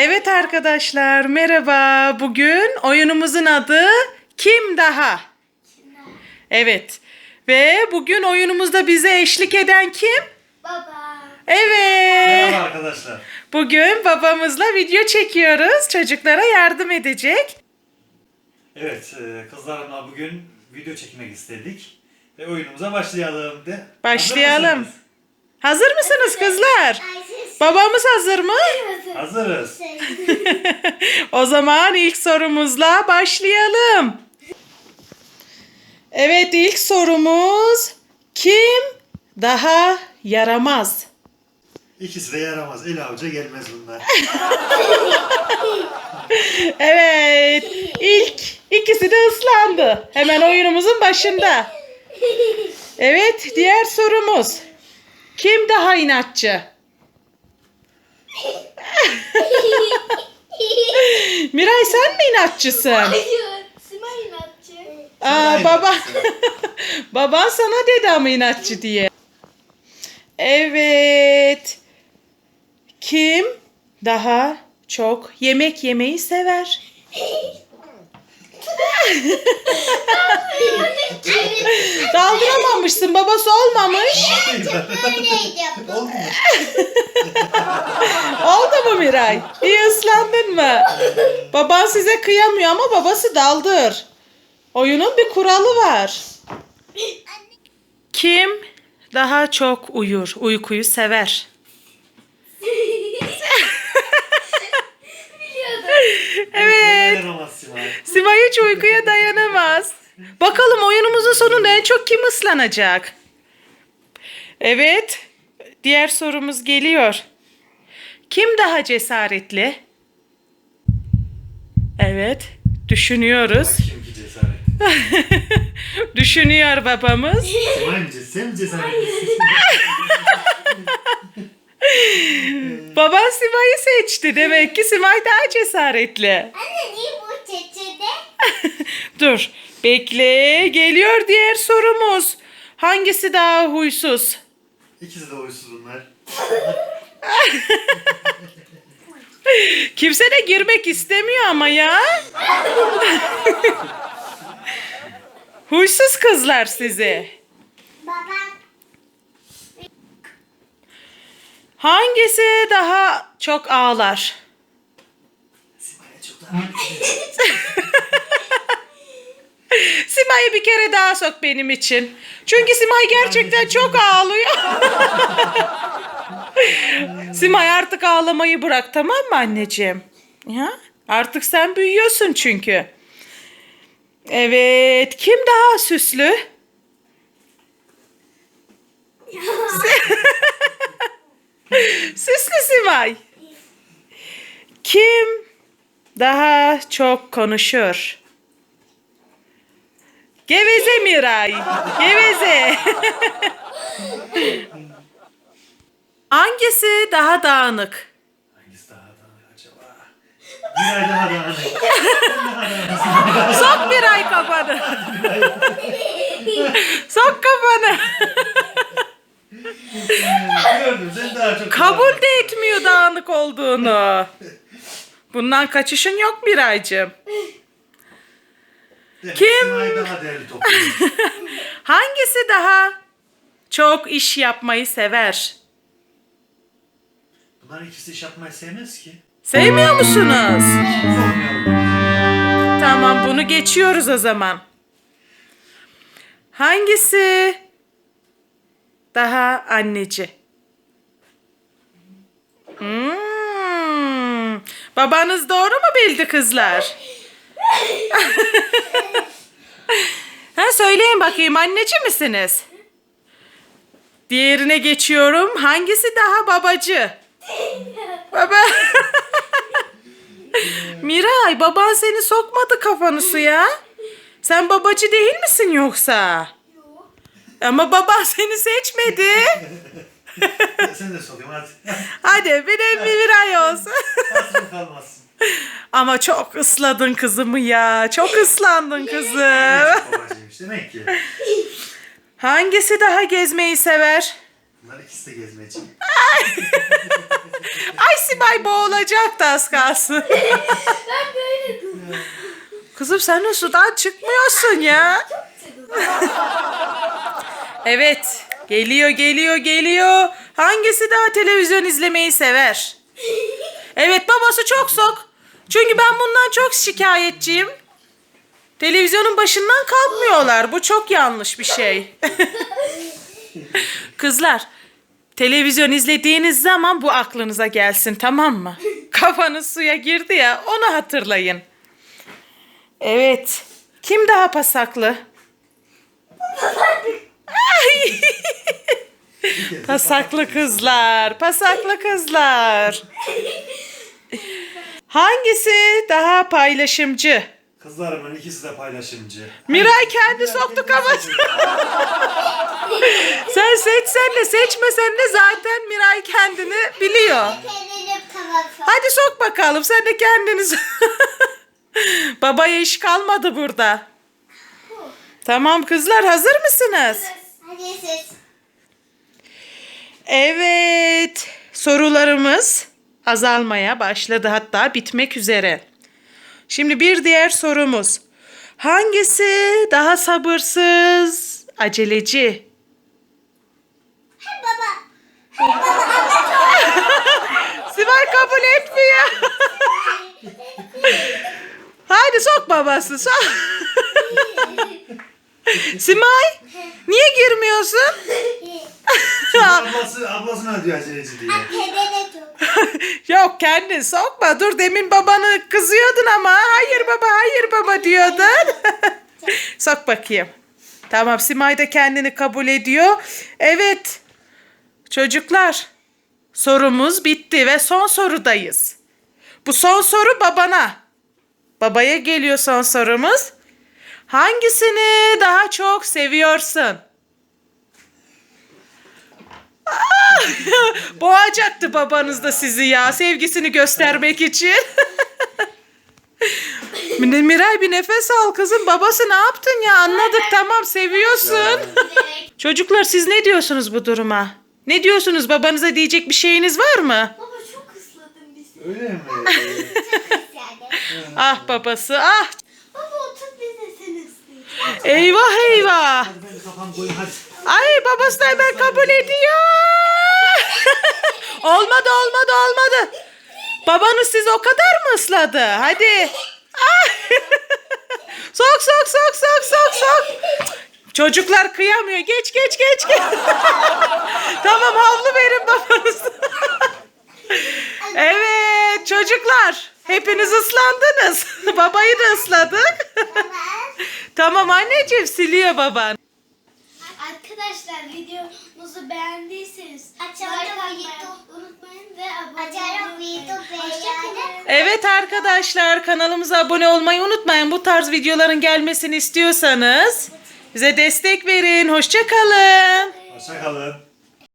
Evet arkadaşlar merhaba. Bugün oyunumuzun adı Kim Daha? Evet. Ve bugün oyunumuzda bize eşlik eden kim? Baba. Evet. Merhaba arkadaşlar. Bugün babamızla video çekiyoruz. Çocuklara yardım edecek. Evet, e, kızlarımla bugün video çekmek istedik. Ve oyunumuza başlayalım. De. Başlayalım. Hazır Hazır mısınız? mısınız kızlar? Ayşe. Babamız hazır mı? Hazırız. o zaman ilk sorumuzla başlayalım. Evet ilk sorumuz kim daha yaramaz? İkisi de yaramaz. El avuca gelmez bunlar. Evet ilk ikisi de ıslandı. Hemen oyunumuzun başında. Evet diğer sorumuz. Kim daha inatçı? Miray sen mi inatçısın? Hayır. Simay inatçı. Aa, baba baban sana dedi ama inatçı diye. Evet. Kim daha çok yemek yemeyi sever? Daldıramamışsın. Babası olmamış. Oldu mu Miray? İyi ıslandın mı? Baban size kıyamıyor ama babası daldır. Oyunun bir kuralı var. Kim daha çok uyur, uykuyu sever? Evet. Yaramaz Simay. Simay hiç uykuya dayanamaz. Bakalım oyunumuzun sonunda en çok kim ıslanacak? Evet. Diğer sorumuz geliyor. Kim daha cesaretli? Evet. Düşünüyoruz. Kim ki cesaret? Düşünüyor babamız. Cesaret? Sen cesaretlisin? Baban Simay'ı seçti. Demek ki Simay daha cesaretli. Anne? Dur. Bekle. Geliyor diğer sorumuz. Hangisi daha huysuz? İkisi de uysuz bunlar. Kimse de girmek istemiyor ama ya. Huysuz kızlar sizi. Babam. Hangisi daha çok ağlar? Simay'ı bir kere daha sok benim için. Çünkü Simay gerçekten çok ağlıyor. Simay artık ağlamayı bırak tamam mı anneciğim? Ya, artık sen büyüyorsun çünkü. Evet, kim daha süslü? süslü Simay. Kim daha çok konuşur? Geveze Miray. Geveze. Hangisi daha dağınık? Hangisi daha dağınık acaba? Bir ay daha dağınık. Sok Miray kafanı. Sok kafanı. Gördüm sen daha çok Kabul de etmiyor dağınık olduğunu. Bundan kaçışın yok Miraycığım. Demek Kim? Simay daha değerli toplu. Hangisi daha çok iş yapmayı sever? Bunlar ikisi iş yapmayı sevmez ki. Sevmiyor musunuz? Sormayalım. Tamam bunu geçiyoruz o zaman. Hangisi daha anneci? Hmm. Babanız doğru mu bildi kızlar? Ha söyleyin bakayım anneci misiniz? Diğerine geçiyorum. Hangisi daha babacı? Baba. Miray baban seni sokmadı kafanı suya. Sen babacı değil misin yoksa? Ama baban seni seçmedi. Sen de sokayım hadi. Hadi bir de Miray olsun. Hasret kalmazsın. Ama çok ısladın kızımı ya. Çok ıslandın kızım. Çok babacıymış demek ki. Hangisi daha gezmeyi sever? Bunlar ikisi de gezmeci. Ay Simay boğulacaktı az kalsın. Ben böyle durdum. Kızım sen de sudan çıkmıyorsun ya. Evet. Geliyor geliyor geliyor. Hangisi daha televizyon izlemeyi sever? Evet babası çok sok. Çünkü ben bundan çok şikayetçiyim. Televizyonun başından kalkmıyorlar. Bu çok yanlış bir şey. Kızlar, televizyon izlediğiniz zaman bu aklınıza gelsin tamam mı? Kafanız suya girdi ya onu hatırlayın. Evet. Kim daha pasaklı? Ay! pasaklı kızlar, pasaklı kızlar. Hangisi daha paylaşımcı? Kızlarımın ikisi de paylaşımcı. Miray kendi soktu kafasına. Sen seçsen de seçmesen de zaten Miray kendini biliyor. Kafası. Hadi sok bakalım sen de kendiniz. Babaya iş kalmadı burada. Tamam kızlar hazır mısınız? Hadi siz. Evet. Sorularımız azalmaya başladı hatta bitmek üzere. Şimdi bir diğer sorumuz. Hangisi daha sabırsız, aceleci? Hey baba. Sibel kabul etmiyor. Haydi sok babası sok. Simay niye girmiyorsun? ablası, ablasına diyor aceleci diye. Tut. Yok kendin sokma. Dur demin babanı kızıyordun ama. Hayır baba hayır baba diyordun. Sok bakayım. Tamam Simay da kendini kabul ediyor. Evet. Çocuklar sorumuz bitti ve son sorudayız. Bu son soru babana. Babaya geliyor son sorumuz. Hangisini daha çok seviyorsun? Boğacaktı babanız da sizi ya sevgisini göstermek için. Miray bir nefes al kızım. Babası ne yaptın ya? Anladık tamam seviyorsun. Çocuklar siz ne diyorsunuz bu duruma? Ne diyorsunuz? Babanıza diyecek bir şeyiniz var mı? Baba çok ısladın bizi. Öyle mi? Ah babası ah. Baba otur biz de seni ıslayacağız. Eyvah eyvah. Hadi ben kafam koyayım hadi. Ay babası da hemen kabul ediyor. olmadı olmadı olmadı. Babanız siz o kadar mı ısladı? Hadi. Ay. sok sok sok sok sok sok. Çocuklar kıyamıyor. Geç geç geç geç. tamam havlu verin babanız. evet çocuklar. Hepiniz ıslandınız. Babayı da ısladık. tamam anneciğim siliyor baban. Arkadaşlar videomuzu beğendiyseniz unutmayın ve abone olmayı unutmayın. Evet arkadaşlar kanalımıza abone olmayı unutmayın. Bu tarz videoların gelmesini istiyorsanız bize destek verin. Hoşçakalın. Hoşçakalın.